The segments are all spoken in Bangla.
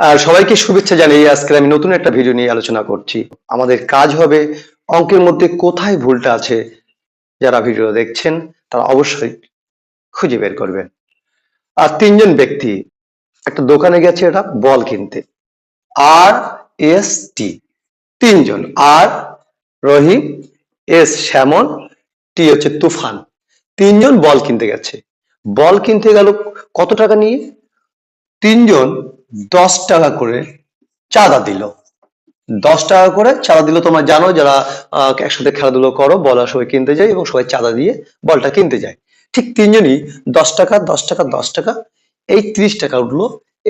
আর সবাইকে শুভেচ্ছা জানিয়ে আজকে আমি নতুন একটা ভিডিও নিয়ে আলোচনা করছি। আমাদের কাজ হবে অঙ্কের মধ্যে কোথায় ভুলটা আছে যারা ভিডিও দেখছেন, তারা অবশ্যই খুঁজে বের করবেন। আর তিনজন ব্যক্তি, একটা দোকানে গেছে এটা বল কিনতে। আর, এস, টি, তিনজন। আর, রহিম, এস শ্যামন টি হচ্ছে তুফান। তিনজন বল কিনতে গেছে। বল কিনতে গেল কত টাকা নিয়ে? তিনজন দশ টাকা করে চাঁদা দিল। দশ টাকা করে চাঁদা দিল। তোমরা জানো যারা একসাথে খেলাধুলো করো, বল সবাই কিনতে যায় এবং সবাই চাঁদা দিয়ে বলটা কিনতে যায়। ঠিক তিনজনই দশ টাকা দশ টাকা দশ টাকা, এই ত্রিশ টাকা উঠল।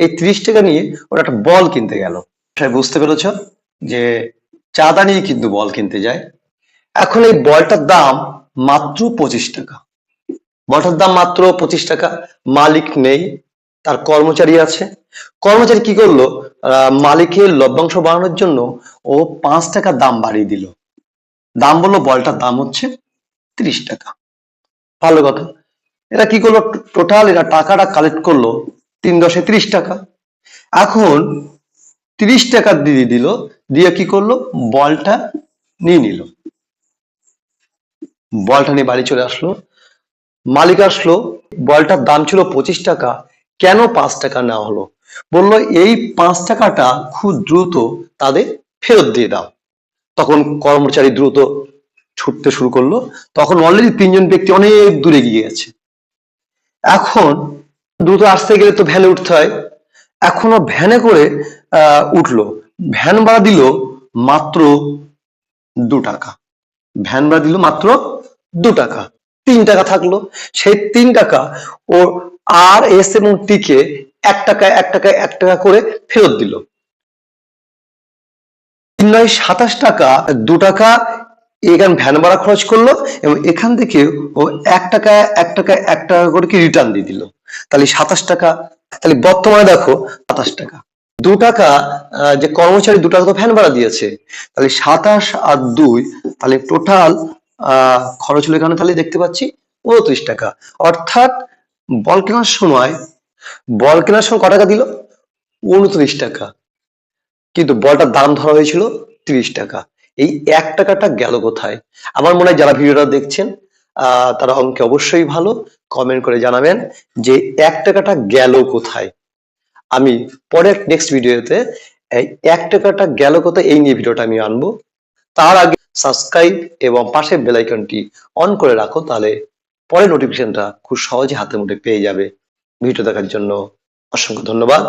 এই ত্রিশ টাকা নিয়ে ওরা একটা বল কিনতে গেল। বুঝতে পেরেছ যে চাঁদা নিয়ে কিন্তু বল কিনতে যায়। এখন এই বলটার দাম মাত্র পঁচিশ টাকা। বলটার দাম মাত্র পঁচিশ টাকা। মালিক নেই। তার কর্মচারী আছে। কর্মচারী কি করল? মালিকের লভ্যাংশ বাড়ানোর জন্য ও পাঁচ টাকা দাম বাড়িয়ে দিল। দাম বলল বলটার দাম হচ্ছে ত্রিশ টাকা। ভালো কথা। এরা কি করল? টোটাল এরা টাকাটা কালেক্ট করল তিন দশে ত্রিশ টাকা। এখন ত্রিশ টাকা দিয়ে দিল, দিয়ে কি করল? বলটা নিয়ে নিল। বলটা নিয়ে বাড়ি চলে আসলো। মালিক আসলো, বলটার দাম ছিল পঁচিশ টাকা। কেন পাঁচ টাকা নেওয়া হলো? বলল, এই পাঁচ টাকাটা খুব দ্রুত তাদের ফেরত দিয়ে দাও। তখন কর্মচারী দ্রুত ছুটতে শুরু করল। তখন অলরেডি তিনজন ব্যক্তি অনেক দূরে গিয়ে গেছে। এখন দ্রুত আসতে গেলে তো ভ্যানে উঠতে হয়। এখনও ভ্যানে করে, আহ, উঠল। ভ্যান ভাড়া দিল মাত্র দু টাকা। ভ্যান ভাড়া দিল মাত্র দু টাকা। তিন টাকা থাকল। সেই তিন টাকা ও আর এস এবং টি কে এক টাকা এক টাকা এক টাকা করে ফেরত দিল। সাতাশ টাকা, দু টাকা এখানে ভ্যান ভাড়া খরচ করল এবং এখান থেকে ও এক টাকা এক টাকা এক টাকা করে কি রিটার্ন দিয়ে দিল। তাহলে সাতাশ টাকা, তাহলে বর্তমানে দেখো সাতাশ টাকা। দু টাকা যে কর্মচারী দু টাকা তো ভ্যান ভাড়া দিয়েছে, তাহলে সাতাশ আর দুই, তাহলে টোটাল আহ, খরচ হলো এখানে তাহলে দেখতে পাচ্ছি উনত্রিশ টাকা। অর্থাৎ বল কেনার সময়, বল কেনার সময় ক টাকা দিল? উনত্রিশ টাকা। কিন্তু বলটার দাম ধরা হয়েছিল তিরিশ টাকা। এই এক টাকাটা গেল কোথায়? আমার মনে হয় যারা ভিডিওটা দেখছেন তারা অঙ্কে অবশ্যই ভালো কমেন্ট করে জানাবেন যে এক টাকাটা গেল কোথায়। আমি পরের নেক্সট ভিডিওতে এই এক টাকাটা গেল কোথায় এই নিয়ে ভিডিওটা আমি আনব। তার আগে সাবস্ক্রাইব এবং পাশে বেল আইকনটি অন করে রাখো, তাহলে পরে নোটিফিকেশনটা খুব সহজে হাতে মুঠে পেয়ে যাবে। ভিডিও দেখার জন্য অসংখ্য ধন্যবাদ।